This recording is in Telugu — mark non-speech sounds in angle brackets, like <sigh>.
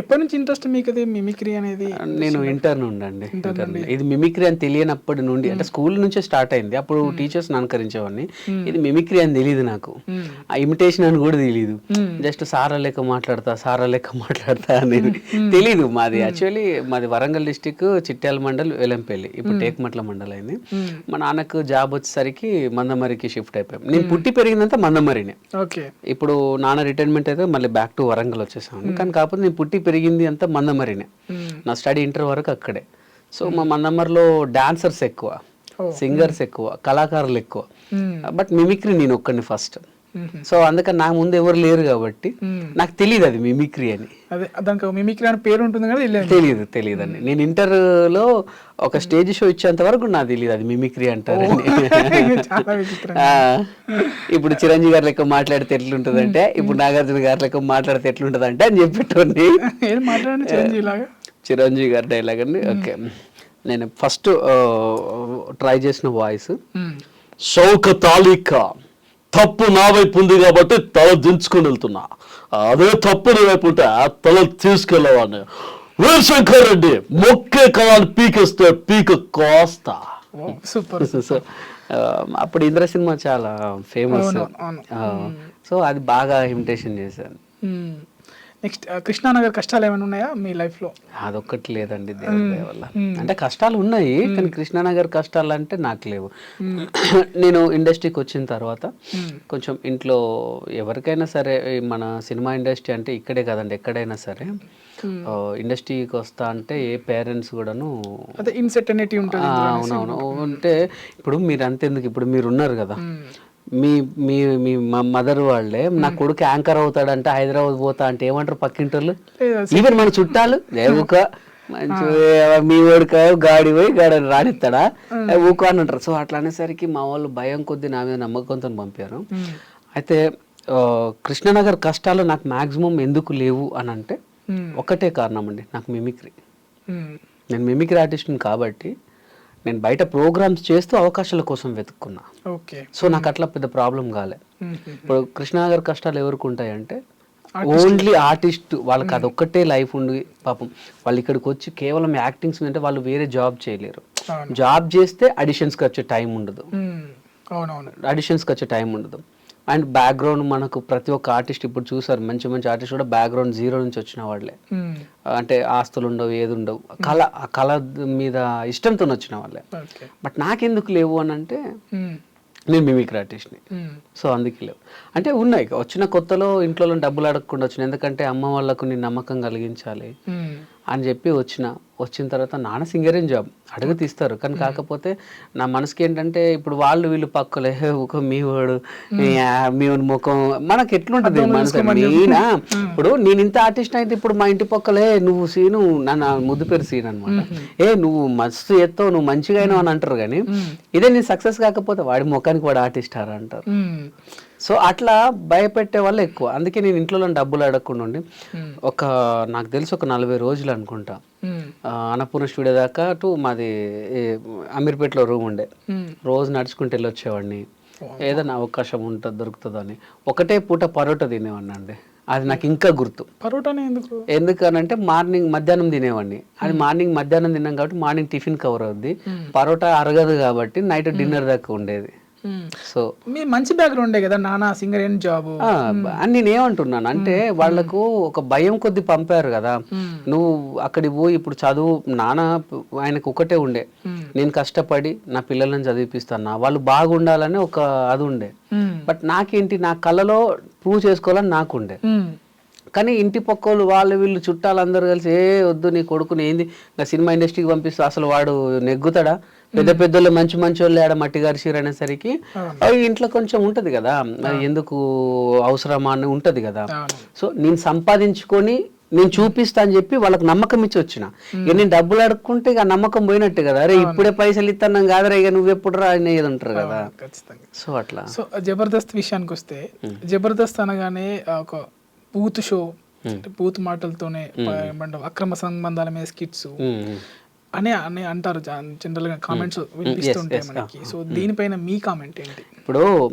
ఎప్పటి నుంచి ఇంట్రెస్ట్ మీకు అది మిమిక్రీ అనేది? నేను ఇంటర్న్ ఉండండి. ఇంటర్న్ ఇది మిమిక్రీ అని తెలియనప్పటి నుండి అంటే స్కూల్ నుంచే స్టార్ట్ అయింది. అప్పుడు టీచర్స్ అనుకరించేవాడిని. ఇది మిమిక్రీ అని తెలియదు నాకు. ఆ ఇమిటేషన్ అని కూడా తెలియదు జస్ట్ సారా లెక్క మాట్లాడతా సారా లెక్క మాట్లాడతా అనేది తెలీదు. మాది యాక్చువల్లీ మాది వరంగల్ డిస్టిక్ చిట్యాల మండల్ వెలంపల్లి. ఇప్పుడు టేక్మట్ల మండల్ అయింది మా నాన్నకు జాబ్ వచ్చేసరికి మందమరికి షిఫ్ట్ అయిపోయాం. నేను పుట్టి పెరిగిందంతా మందమరినే. ఓకే ఇప్పుడు నాన్న రిటైర్మెంట్ అయితే మళ్ళీ బ్యాక్ టు వరంగల్ వచ్చేసాను. కానీ కాకపోతే నేను పుట్టి పెరిగింది అంతా మందమరినే. నా స్టడీ ఇంటర్ వరకు అక్కడే. సో మా మందమరిలో డాన్సర్స్ ఎక్కువ సింగర్స్ ఎక్కువ కళాకారులు ఎక్కువ. బట్ మిమిక్రీ నేను ఒక్కడిని ఫస్ట్. సో అందుకని నాకు ముందు ఎవరు లేరు కాబట్టి నాకు తెలియదు అది మిమిక్రీ అని. అదే దానికి మిమిక్రీ అని పేరు ఉంటుంది కదా తెలియదు. తెలియదు అండి నేను ఇంటర్లో ఒక స్టేజ్ షో ఇచ్చేంత వరకు నాకు తెలియదు అది మిమిక్రీ <laughs> ఆ, ఇప్పుడు చిరంజీవి గారి లెక్క మాట్లాడితే ఎట్లుంటది అంటే ఇప్పుడు నాగార్జున గారి లెక్క మాట్లాడితే ఎట్లుంటది అంటే అని చెప్పేటోని మాట్లాడండి చిరంజీవి గారి డైలాగ్ అండి. ఓకే. నేను ఫస్ట్ ట్రై చేసిన వాయిస్. శౌక తాలిక. తప్పు నా వైపు ఉంది కాబట్టి తల దించుకొని వెళ్తున్నా. అదే తప్పు నీ వైపు ఉంటే ఆ తల తీసుకెళ్ళవాడిని. వీరశంకర్ రెడ్డి మొక్కే కళాన్ని పీకేస్తే పీక కోస్తా. సూపర్ <laughs> సో అప్పుడు ఇంద్ర సినిమా చాలా ఫేమస్. సో అది బాగా ఇమిటేషన్ చేశాను నెక్స్ట్ కృష్ణానగర్ కష్టాలు ఏమైనా ఉన్నాయా మీ లైఫ్లో అదొక్కటి లేదండి దేవుడి వల్ల. అంటే కష్టాలు ఉన్నాయి కానీ కృష్ణానగర్ కష్టాలు అంటే నాకు లేవు. <clears throat> నేను ఇండస్ట్రీకి వచ్చిన తర్వాత కొంచెం ఇంట్లో ఎవరికైనా సరే మన సినిమా ఇండస్ట్రీ అంటే ఇక్కడే కదండి ఎక్కడైనా సరే ఇండస్ట్రీకి వస్తా అంటే ఏ పేరెంట్స్ కూడాను అవునవును. అంటే ఇప్పుడు మీరు అంతెందుకు ఇప్పుడు మీరు ఉన్నారు కదా. మీ మీ మీ మదర్ వాళ్ళే నా కొడుకు యాంకర్ అవుతాడంటే హైదరాబాద్ పోతా అంటే ఏమంటారు పక్కింటోళ్ళు? ఈవెన్ మన చుట్టాలు ఊక మంచి మీ వాడిక గాడి పోయి గాడి రానిస్తాడా? ఊకో అని అంటారు. సో అట్లా అనేసరికి మా వాళ్ళు భయం కొద్ది నా మీద నమ్మకంతో పంపారు. అయితే కృష్ణనగర్ కష్టాలు నాకు మాక్సిమం ఎందుకు లేవు అని అంటే ఒకటే కారణం అండి నాకు మిమిక్రీ. నేను మిమిక్రీ ఆర్టిస్ట్ని కాబట్టి నేను బయట ప్రోగ్రామ్స్ చేస్తూ అవకాశాల కోసం వెతుక్కున్నా. ఓకే. సో నాకు అట్లా పెద్ద ప్రాబ్లం కాలే. ఇప్పుడు కృష్ణానగర్ కష్టాలు ఎవరికి ఉంటాయంటే ఓన్లీ ఆర్టిస్ట్ వాళ్ళకి అదొక్కటే లైఫ్ ఉండి పాపం. వాళ్ళు ఇక్కడికి వచ్చి కేవలం యాక్టింగ్స్ అంటే వాళ్ళు వేరే జాబ్ చేయలేరు. జాబ్ చేస్తే అడిషన్స్కి వచ్చే టైం ఉండదు. అడిషన్స్కి వచ్చే టైం ఉండదు. అండ్ బ్యాక్గ్రౌండ్ మనకు ప్రతి ఒక్క ఆర్టిస్ట్ ఇప్పుడు చూసారు మంచి మంచి ఆర్టిస్ట్ కూడా బ్యాక్గ్రౌండ్ జీరో నుంచి వచ్చిన వాళ్ళే మ్మ్. అంటే ఆస్తులు ఉండవు ఏది ఉండవు కళ ఆ కళ మీద ఇష్టంతో వచ్చిన వాళ్ళే బట్ నాకెందుకు లేవు అని అంటే మ్మ్. నేను మిమిక్రీ ఆర్టిస్ట్ని మ్మ్. సో అందుకే లేవు అంటే ఉన్నాయి వచ్చిన కొత్తలో ఇంట్లో డబ్బులు అడగకుండా వచ్చిన ఎందుకంటే అమ్మ వాళ్ళకు నేను నమ్మకం కలిగించాలి. అని చెప్పి వచ్చిన వచ్చిన తర్వాత నాన్న సింగరేం జాబ్. అడుగు తీస్తారు. కానీ కాకపోతే నా మనసుకి ఏంటంటే ఇప్పుడు వాళ్ళు వీళ్ళు పక్కలే. "హే, <laughs> ఒక మీ వాడు మీ ముఖం. మనకి ఎట్లుంటది మనసు? నేనా ఇప్పుడు నేను ఇంత ఆర్టిస్ట్ అయితే ఇప్పుడు మా ఇంటి పక్కలే నువ్వు సీను నా ముద్దు పేరు సీన్ అనమాట ఏ నువ్వు మస్తు ఎత్తావు నువ్వు మంచిగా అయినావు అని అంటారు కానీ ఇదే నేను సక్సెస్ కాకపోతే వాడి ముఖానికి వాడు ఆర్టిస్ట్ ఆరా అంటారు. సో అట్లా భయపెట్టే వాళ్ళు ఎక్కువ. అందుకే నేను ఇంట్లో డబ్బులు అడగకుండా ఉండి ఒక నాకు తెలిసి ఒక నలభై రోజులు అనుకుంటా. అన్నపూర్ణ స్టూడియో దాకా టు మాది అమీర్పేటలో రూమ్ ఉండే. రోజు నడుచుకుంటూ వెళ్ళొచ్చేవాడిని. ఏదైనా అవకాశం ఉంటుంది దొరుకుతుందని ఒకటే పూట పరోటా తినేవాడిని అండి. అది నాకు ఇంకా గుర్తు. పరోటానే ఎందుకు? ఎందుకనంటే మార్నింగ్ మధ్యాహ్నం తినేవాడిని. అది మార్నింగ్ మధ్యాహ్నం తిన్నాం కాబట్టి మార్నింగ్ టిఫిన్ కవర్ అవుద్ది. పరోటా అరగదు కాబట్టి నైట్ డిన్నర్ దాకా ఉండేది. సో మీ మంచి బ్యాక్గ్రౌండే కదా నాన్న సింగర్ ఏం జాబ్ ఆ, అని నేను ఏమంటున్నాను అంటే వాళ్ళకు ఒక భయం కొద్ది పంపారు కదా. నువ్వు అక్కడికి పోయి ఇప్పుడు చదువు నాన్న ఆయనకు ఒకటే ఉండే. నేను కష్టపడి నా పిల్లలను చదివిపిస్తాను? వాళ్ళు బాగుండాలని ఒక అది ఉండే. బట్ నాకేంటి నా కళలో ప్రూవ్ చేసుకోవాలని నాకు ఉండే. కానీ ఇంటి పక్కోళ్ళు వాళ్ళు వీళ్ళు చుట్టాలందరూ కలిసి ఏ వద్దు నీ కొడుకుని ఏంది? ఇంకా సినిమా ఇండస్ట్రీకి పంపిస్తే అసలు వాడు నెగ్గుతాడా? పెద్ద పెద్దోళ్ళు మంచి మంచి వాళ్ళు ఆడ మట్టి గారిసిరు అనేసరికి అవి ఇంట్లో కొంచెం ఉంటది కదా. ఎందుకు అవసరమా అని ఉంటది కదా. సో నేను సంపాదించుకొని నేను చూపిస్తా అని చెప్పి వాళ్ళకి నమ్మకం ఇచ్చి వచ్చిన. ఇక నేను డబ్బులు అడుక్కుంటే ఇక నమ్మకం పోయినట్టే కదా. అరే ఇప్పుడే పైసలు ఇస్తాను కాదరా ఇక నువ్వు ఎప్పుడు రా అనేది ఉంటారు కదా. ఖచ్చితంగా. సో అట్లా. సో జబర్దస్త్ విషయానికి వస్తే జబర్దస్త్ అనగానే ఒక బూత్ షో అంటే బూత్ మాటలతోనే ఏమంటారు అక్రమ సంబంధాల మీద స్కిట్స్. అని అని అంటారు జనరల్గా కామెంట్స్ వినిపిస్తుంటాయి మనకి. సో దీనిపైన మీ కామెంట్ ఏంటి? ఇప్పుడు